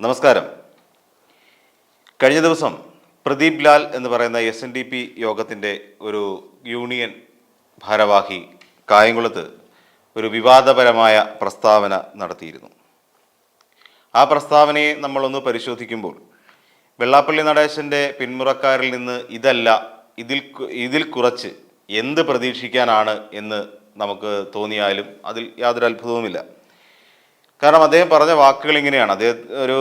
നമസ്കാരം. കഴിഞ്ഞ ദിവസം പ്രദീപ് ലാൽ എന്ന് പറയുന്ന എസ് എൻ ഡി പി യോഗത്തിന്റെ ഒരു യൂണിയൻ ഭാരവാഹി കായംകുളത്ത് ഒരു വിവാദപരമായ പ്രസ്താവന നടത്തിയിരുന്നു. ആ പ്രസ്താവനയെ നമ്മളൊന്ന് പരിശോധിക്കുമ്പോൾ വെള്ളാപ്പള്ളി നടേശന്റെ പിന്മുറക്കാരിൽ നിന്ന് ഇതല്ല ഇതിൽ ഇതിൽ കുറച്ച് എന്ത് പ്രതീക്ഷിക്കാനാണ് എന്ന് നമുക്ക് തോന്നിയാലും അതിൽ യാതൊരു അത്ഭുതവുമില്ല. കാരണം അദ്ദേഹം പറഞ്ഞ വാക്കുകൾ ഇങ്ങനെയാണ്. അദ്ദേഹം ഒരു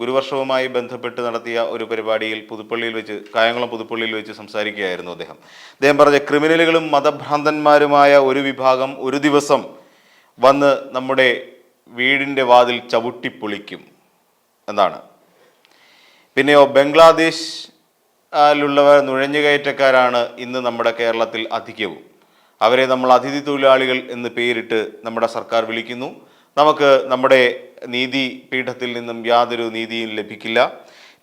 ഗുരുവർഷവുമായി ബന്ധപ്പെട്ട് നടത്തിയ ഒരു പരിപാടിയിൽ പുതുപ്പള്ളിയിൽ വെച്ച് കായംകുളം പുതുപ്പള്ളിയിൽ വെച്ച് സംസാരിക്കുകയായിരുന്നു അദ്ദേഹം. അദ്ദേഹം പറഞ്ഞ ക്രിമിനലുകളും മതഭ്രാന്തന്മാരുമായ ഒരു വിഭാഗം ഒരു ദിവസം വന്ന് നമ്മുടെ വീടിന്റെ വാതിൽ ചവിട്ടിപ്പൊളിക്കും എന്നാണ്. പിന്നെയോ ബംഗ്ലാദേശ് ലുള്ളവർ നുഴഞ്ഞുകയറ്റക്കാരാണ് ഇന്ന് നമ്മുടെ കേരളത്തിൽ അധികവും. അവരെ നമ്മൾ അതിഥി തൊഴിലാളികൾ എന്ന് പേരിട്ട് നമ്മുടെ സർക്കാർ വിളിക്കുന്നു. നമുക്ക് നമ്മുടെ നീതി പീഠത്തിൽ നിന്നും യാതൊരു നീതിയും ലഭിക്കില്ല.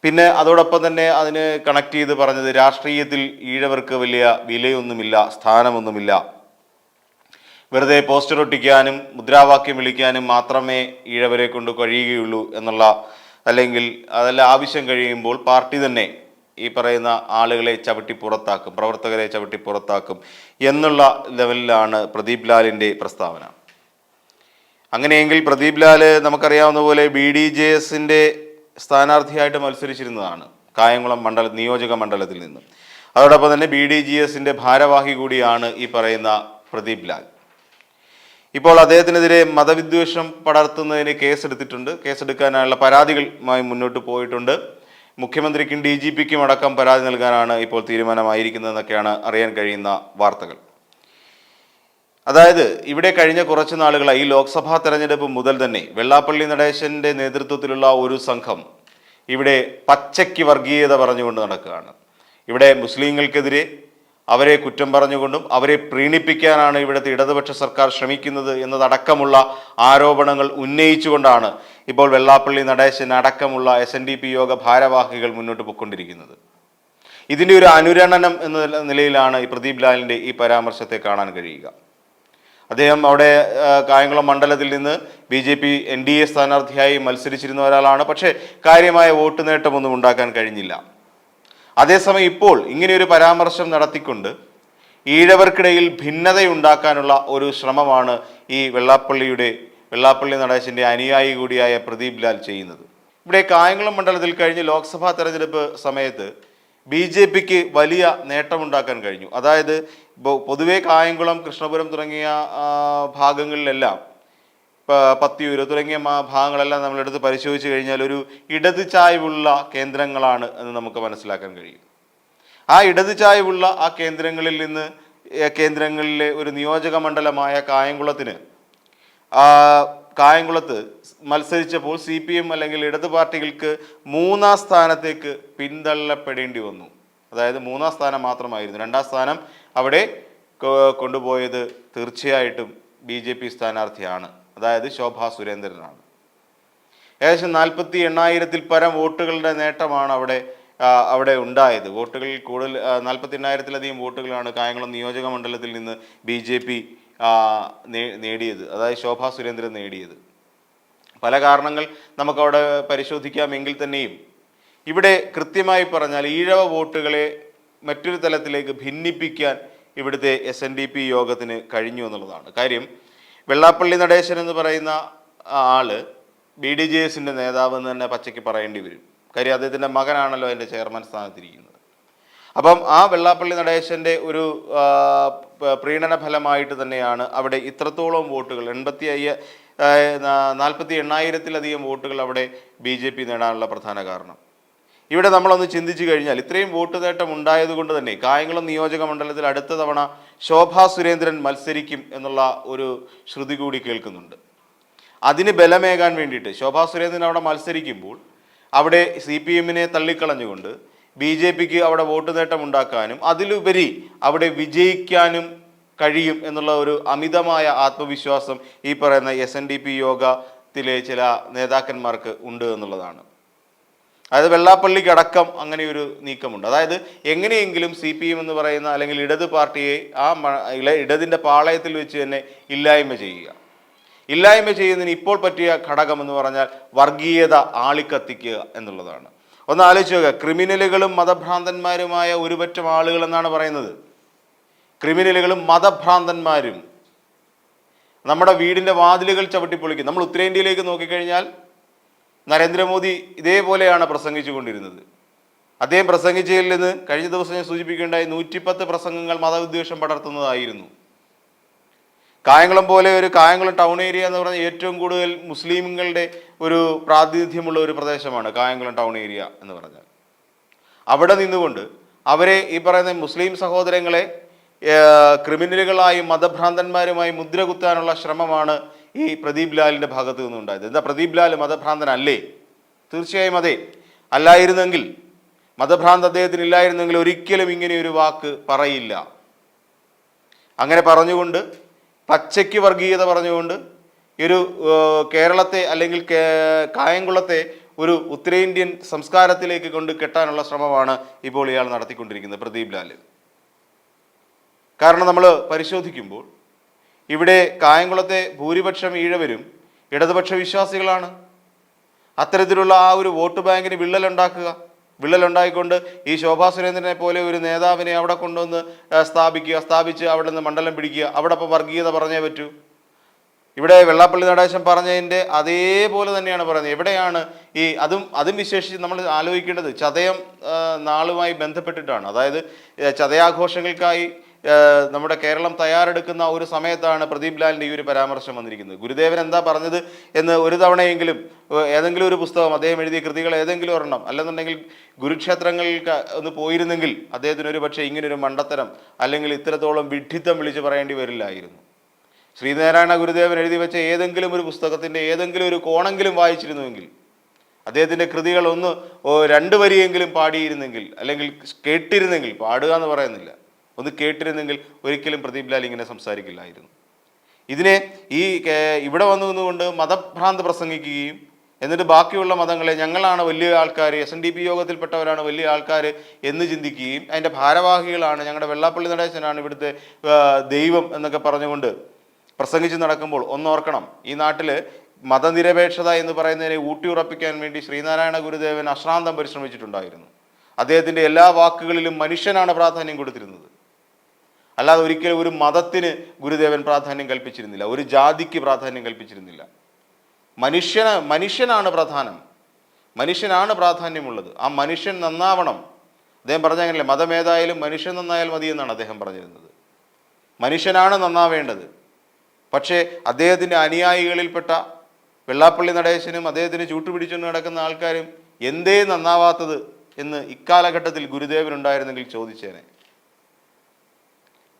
പിന്നെ അതോടൊപ്പം തന്നെ അതിന് കണക്ട് ചെയ്ത് പറഞ്ഞത് രാഷ്ട്രീയത്തിൽ ഈഴവർക്ക് വലിയ വിലയൊന്നുമില്ല സ്ഥാനമൊന്നുമില്ല. വെറുതെ പോസ്റ്റർ ഒട്ടിക്കാനും മുദ്രാവാക്യം വിളിക്കാനും മാത്രമേ ഈഴവരെ കൊണ്ട് കഴിയുകയുള്ളൂ എന്നുള്ള അല്ലെങ്കിൽ അതെല്ലാം ആവശ്യം കഴിയുമ്പോൾ പാർട്ടി തന്നെ ഈ പറയുന്ന ആളുകളെ ചവിട്ടി പുറത്താക്കും പ്രവർത്തകരെ ചവിട്ടി പുറത്താക്കും എന്നുള്ള ലെവലിലാണ് പ്രദീപ് ലാലിന്റെ പ്രസ്താവന. അങ്ങനെയെങ്കിൽ പ്രദീപ് ലാൽ നമുക്കറിയാവുന്ന പോലെ ബി ഡി ജെ എസിന്റെ സ്ഥാനാർത്ഥിയായിട്ട് മത്സരിച്ചിരുന്നതാണ് കായംകുളം മണ്ഡല നിയോജക മണ്ഡലത്തിൽ നിന്ന്. അതോടൊപ്പം തന്നെ ബി ഡി ജി എസിന്റെ ഭാരവാഹി കൂടിയാണ് ഈ പറയുന്ന പ്രദീപ് ലാൽ. ഇപ്പോൾ അദ്ദേഹത്തിനെതിരെ മതവിദ്വേഷം പടർത്തുന്നതിന് കേസെടുത്തിട്ടുണ്ട്. കേസെടുക്കാനുള്ള പരാതികളുമായി മുന്നോട്ട് പോയിട്ടുണ്ട്. മുഖ്യമന്ത്രിക്കും ഡി ജി പിക്കും അടക്കം പരാതി നൽകാനാണ് ഇപ്പോൾ തീരുമാനമായിരിക്കുന്നതെന്നൊക്കെയാണ് അറിയാൻ കഴിയുന്ന വാർത്തകൾ. അതായത് ഇവിടെ കഴിഞ്ഞ കുറച്ച് നാളുകളായി ലോക്സഭാ തെരഞ്ഞെടുപ്പ് മുതൽ തന്നെ വെള്ളാപ്പള്ളി നടേശന്റെ നേതൃത്വത്തിലുള്ള ഒരു സംഘം ഇവിടെ പച്ചയ്ക്ക് വർഗീയത പറഞ്ഞുകൊണ്ട് നടക്കുകയാണ്. ഇവിടെ മുസ്ലിങ്ങൾക്കെതിരെ അവരെ കുറ്റം പറഞ്ഞുകൊണ്ടും അവരെ പ്രീണിപ്പിക്കാനാണ് ഇവിടുത്തെ ഇടതുപക്ഷ സർക്കാർ ശ്രമിക്കുന്നത് എന്നതടക്കമുള്ള ആരോപണങ്ങൾ ഉന്നയിച്ചുകൊണ്ടാണ് ഇപ്പോൾ വെള്ളാപ്പള്ളി നടേശൻ അടക്കമുള്ള എസ് എൻ ഡി പി യോഗ ഭാരവാഹികൾ മുന്നോട്ട് പോയിക്കൊണ്ടിരിക്കുന്നത്. ഇതിന്റെ ഒരു അനുരണനം എന്ന നിലയിലാണ് ഈ പ്രദീപ് ലാലിന്റെ ഈ പരാമർശത്തെ കാണാൻ കഴിയുക. അദ്ദേഹം അവിടെ കായംകുളം മണ്ഡലത്തിൽ നിന്ന് B J P N D A സ്ഥാനാർത്ഥിയായി മത്സരിച്ചിരുന്ന ഒരാളാണ്. പക്ഷേ കാര്യമായ വോട്ട് നേട്ടമൊന്നും ഉണ്ടാക്കാൻ കഴിഞ്ഞില്ല. അതേസമയം ഇപ്പോൾ ഇങ്ങനെയൊരു പരാമർശം നടത്തിക്കൊണ്ട് ഈഴവർക്കിടയിൽ ഭിന്നതയുണ്ടാക്കാനുള്ള ഒരു ശ്രമമാണ് ഈ വെള്ളാപ്പള്ളിയുടെ വെള്ളാപ്പള്ളി നടേശന്റെ അനുയായി കൂടിയായ പ്രദീപ് ലാൽ ചെയ്യുന്നത്. ഇവിടെ കായംകുളം മണ്ഡലത്തിൽ കഴിഞ്ഞ ലോക്സഭാ തെരഞ്ഞെടുപ്പ് സമയത്ത് ബി ജെ പിക്ക് വലിയ നേട്ടമുണ്ടാക്കാൻ കഴിഞ്ഞു. അതായത് പൊതുവെ കായംകുളം കൃഷ്ണപുരം തുടങ്ങിയ ഭാഗങ്ങളിലെല്ലാം പത്തിയൂര് തുടങ്ങിയ ഭാഗങ്ങളെല്ലാം നമ്മളെടുത്ത് പരിശോധിച്ച് കഴിഞ്ഞാൽ ഒരു ഇടത് ചായ്വുള്ള കേന്ദ്രങ്ങളാണ് എന്ന് നമുക്ക് മനസ്സിലാക്കാൻ കഴിയും. ആ ഇടത് ചായ്വുള്ള ആ കേന്ദ്രങ്ങളിൽ നിന്ന് കേന്ദ്രങ്ങളിലെ ഒരു നിയോജക മണ്ഡലമായ കായംകുളത്തിന് കായംകുളത്ത് മത്സരിച്ചപ്പോൾ സി പി എം അല്ലെങ്കിൽ ഇടത് പാർട്ടികൾക്ക് മൂന്നാം സ്ഥാനത്തേക്ക് പിന്തള്ളപ്പെടേണ്ടി വന്നു. അതായത് മൂന്നാം സ്ഥാനം മാത്രമായിരുന്നു. രണ്ടാം സ്ഥാനം അവിടെ കൊണ്ടുപോയത് തീർച്ചയായിട്ടും ബി ജെ പി സ്ഥാനാർത്ഥിയാണ്. അതായത് ശോഭാ സുരേന്ദ്രനാണ്. ഏകദേശം നാൽപ്പത്തി എണ്ണായിരത്തിൽ പരം വോട്ടുകളുടെ നേട്ടമാണ് അവിടെ അവിടെ ഉണ്ടായത്. വോട്ടുകളിൽ കൂടുതൽ നാൽപ്പത്തി എണ്ണായിരത്തിലധികം വോട്ടുകളാണ് കായംകുളം നിയോജക മണ്ഡലത്തിൽ നിന്ന് ബി ജെ പി നേടിയത്. അതായത് ശോഭാ സുരേന്ദ്രൻ നേടിയത്. പല കാരണങ്ങൾ നമുക്കവിടെ പരിശോധിക്കാമെങ്കിൽ തന്നെയും ഇവിടെ കൃത്യമായി പറഞ്ഞാൽ ഈഴവ വോട്ടുകളെ മറ്റൊരു തലത്തിലേക്ക് ഭിന്നിപ്പിക്കാൻ ഇവിടുത്തെ എസ് എൻ ഡി പി യോഗത്തിന് കഴിഞ്ഞു എന്നുള്ളതാണ്. കാര്യം വെള്ളാപ്പള്ളി നടേശൻ എന്ന് പറയുന്ന ആൾ ബി ഡി ജെ എസിന്റെ നേതാവ് എന്ന് തന്നെ പച്ചയ്ക്ക് പറയേണ്ടി വരും. കാര്യം അദ്ദേഹത്തിന്റെ മകനാണല്ലോ അതിന്റെ ചെയർമാൻ സ്ഥാനത്തിരിക്കുന്നത്. അപ്പം ആ വെള്ളാപ്പള്ളി നടേശന്റെ ഒരു പ്രീണന ഫലമായിട്ട് തന്നെയാണ് അവിടെ ഇത്രത്തോളം വോട്ടുകൾ. എൺപത്തി അയ്യ നാൽപ്പത്തി എണ്ണായിരത്തിലധികം വോട്ടുകൾ അവിടെ ബി ജെ പി നേടാനുള്ള പ്രധാന കാരണം. ഇവിടെ നമ്മളൊന്ന് ചിന്തിച്ചു കഴിഞ്ഞാൽ ഇത്രയും വോട്ട് നേട്ടം ഉണ്ടായതുകൊണ്ട് തന്നെ കായംകുളം നിയോജക മണ്ഡലത്തിൽ അടുത്ത തവണ ശോഭാ സുരേന്ദ്രൻ മത്സരിക്കും എന്നുള്ള ഒരു ശ്രുതി കൂടി കേൾക്കുന്നുണ്ട്. അതിന് ബലമേകാൻ വേണ്ടിയിട്ട് ശോഭാ സുരേന്ദ്രൻ അവിടെ മത്സരിക്കുമ്പോൾ അവിടെ സി പി എമ്മിനെ തള്ളിക്കളഞ്ഞുകൊണ്ട് ബി ജെ പിക്ക് അവിടെ വോട്ട് നേട്ടം ഉണ്ടാക്കാനും അതിലുപരി അവിടെ വിജയിക്കാനും കഴിയും എന്നുള്ള ഒരു അമിതമായ ആത്മവിശ്വാസം ഈ പറയുന്ന എസ് എൻ ഡി പി യോഗത്തിലെ ചില നേതാക്കന്മാർക്ക് ഉണ്ട് എന്നുള്ളതാണ്. അതായത് വെള്ളാപ്പള്ളിക്കടക്കം അങ്ങനെ ഒരു നീക്കമുണ്ട്. അതായത് എങ്ങനെയെങ്കിലും സി പി എം എന്ന് പറയുന്ന അല്ലെങ്കിൽ ഇടത് പാർട്ടിയെ ആ ഇടതിന്റെ പാളയത്തിൽ വെച്ച് തന്നെ ഇല്ലായ്മ ചെയ്യുക. ഇല്ലായ്മ ചെയ്യുന്നതിന് ഇപ്പോൾ പറ്റിയ ഘടകം എന്ന് പറഞ്ഞാൽ വർഗീയത ആളിക്കത്തിക്കുക എന്നുള്ളതാണ്. ഒന്ന് ആലോചിച്ച് നോക്കുക ക്രിമിനലുകളും മതഭ്രാന്തന്മാരുമായ ഒരുപറ്റം ആളുകൾ എന്നാണ് പറയുന്നത്. ക്രിമിനലുകളും മതഭ്രാന്തന്മാരും. നമ്മുടെ വീടിന്റെ വാതിലുകൾ ചവിട്ടിപ്പൊളിക്കും നമ്മൾ ഉത്തരേന്ത്യയിലേക്ക് നോക്കിക്കഴിഞ്ഞാൽ നരേന്ദ്രമോദി ഇതേപോലെയാണ് പ്രസംഗിച്ചു കൊണ്ടിരുന്നത്. അദ്ദേഹം പ്രസംഗിച്ചതിൽ നിന്ന് കഴിഞ്ഞ ദിവസം ഞാൻ സൂചിപ്പിക്കേണ്ടായി നൂറ്റിപ്പത്ത് പ്രസംഗങ്ങൾ മതവിദ്വേഷം പടർത്തുന്നതായിരുന്നു. കായംകുളം പോലെ ഒരു കായംകുളം ടൗൺ ഏരിയ എന്ന് പറഞ്ഞാൽ ഏറ്റവും കൂടുതൽ മുസ്ലിമുകളുടെ ഒരു പ്രാതിനിധ്യമുള്ള ഒരു പ്രദേശമാണ് കായംകുളം ടൗൺ ഏരിയ എന്ന് പറഞ്ഞാൽ. അവിടെ നിന്നുകൊണ്ട് അവരെ ഈ പറയുന്ന മുസ്ലിം സഹോദരങ്ങളെ ക്രിമിനലുകളായും മതഭ്രാന്തന്മാരുമായി മുദ്ര കുത്താനുള്ള ശ്രമമാണ് ഈ പ്രദീപ് ലാലിന്റെ ഭാഗത്തു നിന്നുണ്ടായത്. എന്താ പ്രദീപ് ലാൽ മതഭ്രാന്തനല്ലേ? തീർച്ചയായും അതെ. അല്ലായിരുന്നെങ്കിൽ മതഭ്രാന്ത് അദ്ദേഹത്തിന് ഇല്ലായിരുന്നെങ്കിൽ ഒരിക്കലും ഇങ്ങനെ ഒരു വാക്ക് പറയില്ല. അങ്ങനെ പറഞ്ഞുകൊണ്ട് പച്ചയ്ക്ക് വർഗീയത പറഞ്ഞുകൊണ്ട് ഈ ഒരു കേരളത്തെ അല്ലെങ്കിൽ കായംകുളത്തെ ഒരു ഉത്തരേന്ത്യൻ സംസ്കാരത്തിലേക്ക് കൊണ്ട് കെട്ടാനുള്ള ശ്രമമാണ് ഇപ്പോൾ ഇയാൾ നടത്തിക്കൊണ്ടിരിക്കുന്നത് പ്രദീപ് ലാൽ കാരണം നമ്മൾ പരിശോധിക്കുമ്പോൾ ഇവിടെ കായംകുളത്തെ ഭൂരിപക്ഷം ഈഴവരും ഇടതുപക്ഷ വിശ്വാസികളാണ്. അത്തരത്തിലുള്ള ആ ഒരു വോട്ട് ബാങ്കിന് വിള്ളലുണ്ടാക്കുക വിള്ളലുണ്ടായിക്കൊണ്ട് ഈ ശോഭാ സുരേന്ദ്രനെ പോലെ ഒരു നേതാവിനെ അവിടെ കൊണ്ടുവന്ന് സ്ഥാപിക്കുക സ്ഥാപിച്ച് അവിടെ നിന്ന് മണ്ഡലം പിടിക്കുക. അവിടെ ഇപ്പോൾ വർഗീയത പറഞ്ഞേ പറ്റൂ. ഇവിടെ വെള്ളാപ്പള്ളി നടേശൻ പറഞ്ഞതിന്റെ അതേപോലെ തന്നെയാണ് പറയുന്നത്. എവിടെയാണ് ഈ അതും അതും വിശേഷിച്ച് നമ്മൾ ആലോചിക്കേണ്ടത് ചതയം നാളുമായി ബന്ധപ്പെട്ടിട്ടാണ്. അതായത് ചതയാഘോഷങ്ങൾക്കായി നമ്മുടെ കേരളം തയ്യാറെടുക്കുന്ന ഒരു സമയത്താണ് പ്രദീപ് ലാലിന്റെ ഈ ഒരു പരാമർശം വന്നിരിക്കുന്നത്. ഗുരുദേവൻ എന്താ പറഞ്ഞത് എന്ന് ഒരു തവണയെങ്കിലും ഏതെങ്കിലും ഒരു പുസ്തകം അദ്ദേഹം എഴുതിയ കൃതികൾ ഏതെങ്കിലും ഒരെണ്ണം അല്ലെന്നുണ്ടെങ്കിൽ ഗുരുക്ഷേത്രങ്ങളിൽ ഒന്ന് പോയിരുന്നെങ്കിൽ അദ്ദേഹത്തിന് ഒരു പക്ഷേ ഇങ്ങനൊരു മണ്ടത്തരം അല്ലെങ്കിൽ ഇത്രത്തോളം വിഡ്ഢിത്തം വിളിച്ച് പറയേണ്ടി വരില്ലായിരുന്നു. ശ്രീനാരായണ ഗുരുദേവൻ എഴുതി വെച്ച ഏതെങ്കിലും ഒരു പുസ്തകത്തിന്റെ ഏതെങ്കിലും ഒരു കോണെങ്കിലും വായിച്ചിരുന്നുവെങ്കിൽ അദ്ദേഹത്തിന്റെ കൃതികൾ ഒന്ന് രണ്ട് വരിയെങ്കിലും പാടിയിരുന്നെങ്കിൽ അല്ലെങ്കിൽ കേട്ടിരുന്നെങ്കിൽ പാടുക എന്ന് പറയുന്നില്ല. ഒന്ന് കേട്ടിരുന്നെങ്കിൽ ഒരിക്കലും പ്രദീപ് ലാൽ ഇങ്ങനെ സംസാരിക്കില്ലായിരുന്നു. ഇതിനെ ഈ ഇവിടെ വന്നു നിന്നുകൊണ്ട് മതഭ്രാന്ത് പ്രസംഗിക്കുകയും എന്നിട്ട് ബാക്കിയുള്ള മതങ്ങളെ ഞങ്ങളാണ് വലിയ ആൾക്കാർ എസ് എൻ ഡി പി യോഗത്തിൽപ്പെട്ടവരാണ് വലിയ ആൾക്കാർ എന്ന് ചിന്തിക്കുകയും അതിന്റെ ഭാരവാഹികളാണ് ഞങ്ങളുടെ വെള്ളാപ്പള്ളി നടേശനാണ് ഇവിടുത്തെ ദൈവം എന്നൊക്കെ പറഞ്ഞുകൊണ്ട് പ്രസംഗിച്ച് നടക്കുമ്പോൾ ഒന്നോർക്കണം. ഈ നാട്ടിൽ മതനിരപേക്ഷത എന്ന് പറയുന്നതിനെ ഊട്ടിയുറപ്പിക്കാൻ വേണ്ടി ശ്രീനാരായണ ഗുരുദേവൻ അശ്രാന്തം പരിശ്രമിച്ചിട്ടുണ്ടായിരുന്നു. അദ്ദേഹത്തിന്റെ എല്ലാ വാക്കുകളിലും മനുഷ്യനാണ് പ്രാധാന്യം കൊടുത്തിരുന്നത്. അല്ലാതെ ഒരിക്കലും ഒരു മതത്തിന് ഗുരുദേവൻ പ്രാധാന്യം കൽപ്പിച്ചിരുന്നില്ല. ഒരു ജാതിക്ക് പ്രാധാന്യം കൽപ്പിച്ചിരുന്നില്ല. മനുഷ്യന് മനുഷ്യനാണ് പ്രധാനം. മനുഷ്യനാണ് പ്രാധാന്യമുള്ളത്. ആ മനുഷ്യൻ നന്നാവണം. അദ്ദേഹം പറഞ്ഞങ്ങനല്ലേ മതമേതായാലും മനുഷ്യൻ നന്നായാൽ മതി എന്നാണ് അദ്ദേഹം പറഞ്ഞിരുന്നത്. മനുഷ്യനാണ് നന്നാവേണ്ടത്. പക്ഷേ അദ്ദേഹത്തിന്റെ അനുയായികളിൽപ്പെട്ട വെള്ളാപ്പള്ളി നടേശനും അദ്ദേഹത്തിന് ചൂട്ടുപിടിച്ചുകൊണ്ട് നടക്കുന്ന ആൾക്കാരും എന്തേ നന്നാവാത്തത് എന്ന് ഇക്കാലഘട്ടത്തിൽ ഗുരുദേവൻ ഉണ്ടായിരുന്നെങ്കിൽ ചോദിച്ചേനെ.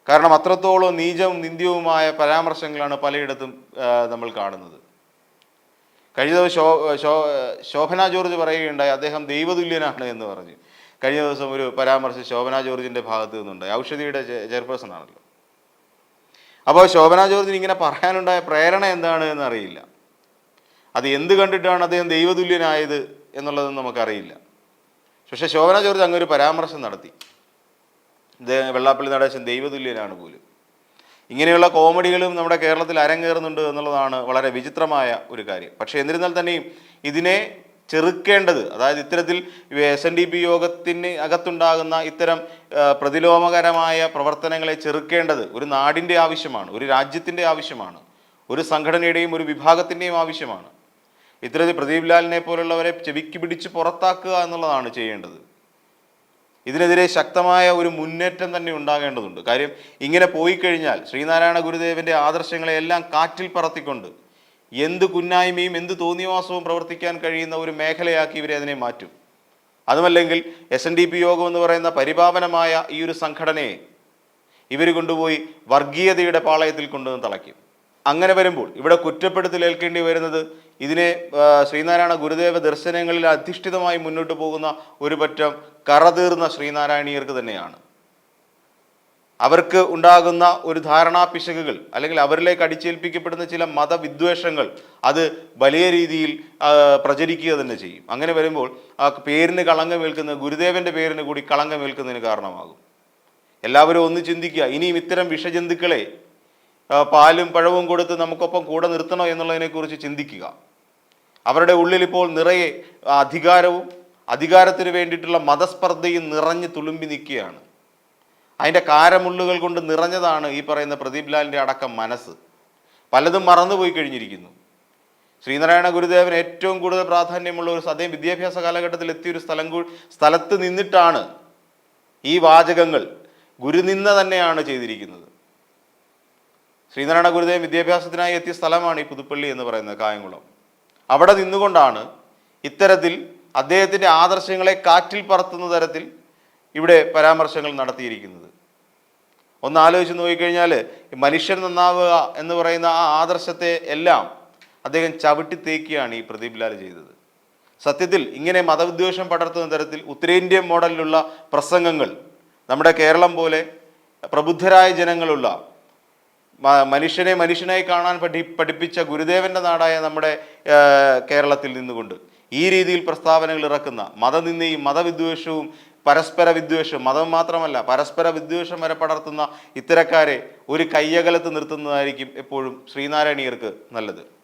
കാരണം അത്രത്തോളം നീചവും നിന്ദ്യവുമായ പരാമർശങ്ങളാണ് പലയിടത്തും നമ്മൾ കാണുന്നത്. കഴിഞ്ഞ ദിവസം ശോഭന ജോർജ് പറയുകയുണ്ടായി അദ്ദേഹം ദൈവതുല്യനാണ് എന്ന് പറഞ്ഞു. കഴിഞ്ഞ ദിവസം ഒരു പരാമർശം ശോഭന ജോർജിന്റെ ഭാഗത്തു നിന്നുണ്ടായി. ഔഷധിയുടെ ചെയർപേഴ്സൺ ആണല്ലോ. അപ്പോൾ ശോഭന ജോർജിന് ഇങ്ങനെ പറയാനുണ്ടായ പ്രേരണ എന്താണ് എന്നറിയില്ല. അത് എന്ത് കണ്ടിട്ടാണ് അദ്ദേഹം ദൈവതുല്യനായത് എന്നുള്ളതെന്ന് നമുക്കറിയില്ല. പക്ഷേ ശോഭന ജോർജ് അങ്ങൊരു പരാമർശം നടത്തി. വെള്ളാപ്പള്ളി നടേശൻ ദൈവതുല്യനാണ് പോലും. ഇങ്ങനെയുള്ള കോമഡികളും നമ്മുടെ കേരളത്തിൽ അരങ്ങേറുന്നുണ്ട് എന്നുള്ളതാണ് വളരെ വിചിത്രമായ ഒരു കാര്യം. പക്ഷേ എന്നിരുന്നാൽ തന്നെയും ഇതിനെ ചെറുക്കേണ്ടത് അതായത് ഇത്തരത്തിൽ എസ് എൻ ഡി പി യോഗത്തിന് അകത്തുണ്ടാകുന്ന ഇത്തരം പ്രതിലോമകരമായ പ്രവർത്തനങ്ങളെ ചെറുക്കേണ്ടത് ഒരു നാടിന്റെ ആവശ്യമാണ് ഒരു രാജ്യത്തിന്റെ ആവശ്യമാണ് ഒരു സംഘടനയുടെയും ഒരു വിഭാഗത്തിന്റെയും ആവശ്യമാണ്. ഇത്തരത്തിൽ പ്രദീപ് ലാലിനെ പോലുള്ളവരെ ചെവിക്ക് പിടിച്ച് പുറത്താക്കുക എന്നുള്ളതാണ് ചെയ്യേണ്ടത്. ഇതിനെതിരെ ശക്തമായ ഒരു മുന്നേറ്റം തന്നെ ഉണ്ടാകേണ്ടതുണ്ട്. കാര്യം ഇങ്ങനെ പോയി കഴിഞ്ഞാൽ ശ്രീനാരായണ ഗുരുദേവന്റെ ആദർശങ്ങളെ എല്ലാം കാറ്റിൽ പറത്തിക്കൊണ്ട് എന്ത് കുന്നായ്മയും എന്ത് തോന്നിയവാസവും പ്രവർത്തിക്കാൻ കഴിയുന്ന ഒരു മേഖലയാക്കി ഇവരെ അതിനെ മാറ്റും. അതുമല്ലെങ്കിൽ എസ് എൻ ഡി പി യോഗം എന്ന് പറയുന്ന പരിപാവനമായ ഈ ഒരു സംഘടനയെ ഇവർ കൊണ്ടുപോയി വർഗീയതയുടെ പാളയത്തിൽ കൊണ്ടുവന്ന് തളയ്ക്കും. അങ്ങനെ വരുമ്പോൾ ഇവിടെ കുറ്റപ്പെടുത്തലേൽക്കേണ്ടി വരുന്നത് ഇതിനെ ശ്രീനാരായണ ഗുരുദേവ ദർശനങ്ങളിൽ അധിഷ്ഠിതമായി മുന്നോട്ട് പോകുന്ന ഒരു പറ്റം കറതീർന്ന ശ്രീനാരായണീയർക്ക് തന്നെയാണ്. അവർക്ക് ഉണ്ടാകുന്ന ഒരു ധാരണാ പിശകുകൾ അല്ലെങ്കിൽ അവരിലേക്ക് അടിച്ചേൽപ്പിക്കപ്പെടുന്ന ചില മതവിദ്വേഷങ്ങൾ അത് വലിയ രീതിയിൽ പ്രചരിക്കുക തന്നെ ചെയ്യും. അങ്ങനെ വരുമ്പോൾ ആ പേരിന് കളങ്കമേൽക്കുന്ന ഗുരുദേവന്റെ പേരിന് കൂടി കളങ്കമേൽക്കുന്നതിന് കാരണമാകും. എല്ലാവരും ഒന്ന് ചിന്തിക്കുക ഇനിയും ഇത്തരം വിഷജന്തുക്കളെ പാലും പഴവും കൊടുത്ത് നമുക്കൊപ്പം കൂടെ നിർത്തണോ എന്നുള്ളതിനെക്കുറിച്ച് ചിന്തിക്കുക. അവരുടെ ഉള്ളിൽ ഇപ്പോൾ നിറയെ അധികാരവും അധികാരത്തിന് വേണ്ടിയിട്ടുള്ള മതസ്പർദ്ധയും നിറഞ്ഞ് തുളുമ്പി നിൽക്കുകയാണ്. അതിന്റെ കാരമുള്ളുകൾ കൊണ്ട് നിറഞ്ഞതാണ് ഈ പറയുന്ന പ്രദീപ് ലാലിന്റെ അടക്കം മനസ്സ്. പലതും മറന്നുപോയി കഴിഞ്ഞിരിക്കുന്നു. ശ്രീനാരായണ ഗുരുദേവൻ ഏറ്റവും കൂടുതൽ പ്രാധാന്യമുള്ള ഒരു അദ്ദേഹം വിദ്യാഭ്യാസ കാലഘട്ടത്തിൽ എത്തിയ ഒരു സ്ഥലം സ്ഥലത്ത് നിന്നിട്ടാണ് ഈ വാചകങ്ങൾ ഗുരുനിന്ന തന്നെയാണ് ചെയ്തിരിക്കുന്നത്. ശ്രീനാരായണ ഗുരുദേവൻ വിദ്യാഭ്യാസത്തിനായി എത്തിയ സ്ഥലമാണ് ഈ പുതുപ്പള്ളി എന്ന് പറയുന്നത് കായംകുളം. അവിടെ നിന്നുകൊണ്ടാണ് ഇത്തരത്തിൽ അദ്ദേഹത്തിന്റെ ആദർശങ്ങളെ കാറ്റിൽ പറത്തുന്ന തരത്തിൽ ഇവിടെ പരാമർശങ്ങൾ നടത്തിയിരിക്കുന്നത്. ഒന്ന് ആലോചിച്ച് നോക്കിക്കഴിഞ്ഞാൽ മനുഷ്യൻ നന്നാവുക എന്ന് പറയുന്ന ആ ആദർശത്തെ എല്ലാം അദ്ദേഹം ചവിട്ടി തേക്കുകയാണ് ഈ പ്രദീപ് ലാൽ ചെയ്തത്. സത്യത്തിൽ ഇങ്ങനെ മതവിദ്വേഷം പടർത്തുന്ന തരത്തിൽ ഉത്തരേന്ത്യൻ മോഡലിലുള്ള പ്രസംഗങ്ങൾ നമ്മുടെ കേരളം പോലെ പ്രബുദ്ധരായ ജനങ്ങളുള്ള മനുഷ്യനെ മനുഷ്യനായി കാണാൻ പഠി പഠിപ്പിച്ച ഗുരുദേവന്റെ നാടായ നമ്മുടെ കേരളത്തിൽ നിന്നുകൊണ്ട് ഈ രീതിയിൽ പ്രസ്താവനകൾ ഇറക്കുന്ന മതനിന്ദയും മതവിദ്വേഷവും പരസ്പര വിദ്വേഷം മതം മാത്രമല്ല പരസ്പര വിദ്വേഷം വരെ പടർത്തുന്ന ഇത്തരക്കാരെ ഒരു കയ്യകലത്ത് നിർത്തുന്നതായിരിക്കും എപ്പോഴും ശ്രീനാരായണീയർക്ക് നല്ലത്.